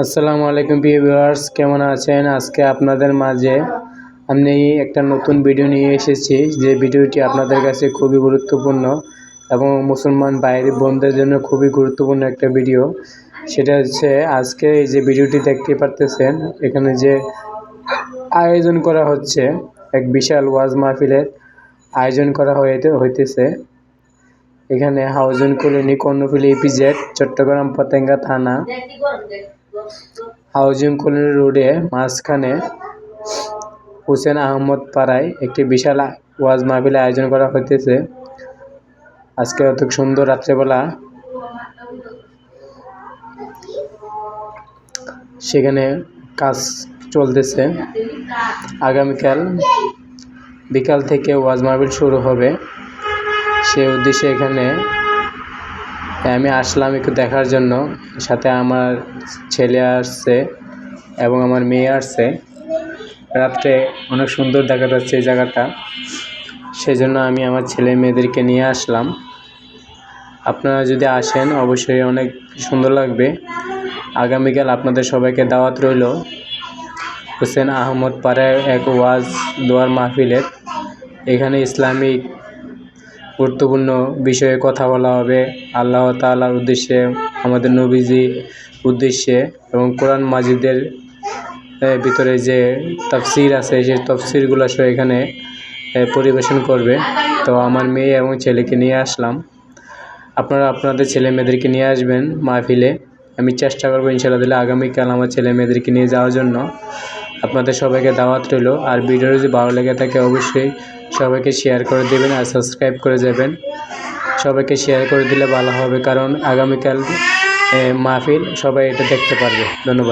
আসসালামু আলাইকুম প্রিয় ভিউয়ার্স, কেমন আছেন? আজকে আপনাদের মাঝে আমি একটা নতুন ভিডিও নিয়ে এসেছি। যে ভিডিওটি আপনাদের কাছে খুবই গুরুত্বপূর্ণ এবং মুসলমান বাইরে বোনদের জন্য খুবই গুরুত্বপূর্ণ একটা ভিডিও। সেটা হচ্ছে, আজকে এই যে ভিডিওটি দেখতে পারতেছেন, এখানে যে আয়োজন করা হচ্ছে, এক বিশাল ওয়াজ মাহফিলের আয়োজন করা হইতে হইতেছে। এখানে housing colony Karnaphuli EPZ Chattogram, Patenga থানা। হাউজিং কলোনি রোডে মাঝখানে হুসেন আহমদ পাড়ায় একটি বিশাল ওয়াজ মাহফিল আয়োজন করা হইতেছে। আজকে অত সুন্দর রাত্রেবেলা। সেখানে কাজ চলতেছে। আগামীকাল বিকাল থেকে ওয়াজ মাহফিল শুরু হবে। সেই উদ্দেশ্যে এখানে আমি আসলাম একটু দেখার জন্য। সাথে আমার ছেলে আসছে এবং আমার মেয়ে আসছে। রাত্রে অনেক সুন্দর দেখা যাচ্ছে এই জায়গাটা। সেই জন্য আমি আমার ছেলে মেয়েদেরকে নিয়ে আসলাম। আপনারা যদি আসেন, অবশ্যই অনেক সুন্দর লাগবে। আগামীকাল আপনাদের সবাইকে দাওয়াত রইল। হোসেন আহমদ পাড়ায় এক ওয়াজ দোয়ার মাহফিলের। এখানে ইসলামিক গুরুত্বপূর্ণ বিষয়ে কথা বলা হবে। আল্লাহ তালার উদ্দেশ্যে, আমাদের নবীজি উদ্দেশ্যে এবং কোরআন মাজিদের ভিতরে যে তফসির আছে, সেই তফসিরগুলো সে এখানে পরিবেশন করবে। তো আমার মেয়ে এবং ছেলেকে নিয়ে আসলাম। আপনারা আপনাদের ছেলে মেয়েদেরকে নিয়ে আসবেন মাহফিলে। আমি চেষ্টা করব ইনশাল্লাহ দিলে আগামীকাল আমার ছেলে মেয়েদেরকে নিয়ে যাওয়ার জন্য। আপনাদের সবাইকে দাওয়াত রইল। আর ভিডিও যদি ভালো লেগে থাকে, অবশ্যই সবাইকে শেয়ার করে দেবেন আর সাবস্ক্রাইব করে যাবেন। সবাইকে শেয়ার করে দিলে ভালো হবে, কারণ আগামীকাল মাহফিল সবাই এটা দেখতে পারবে। ধন্যবাদ।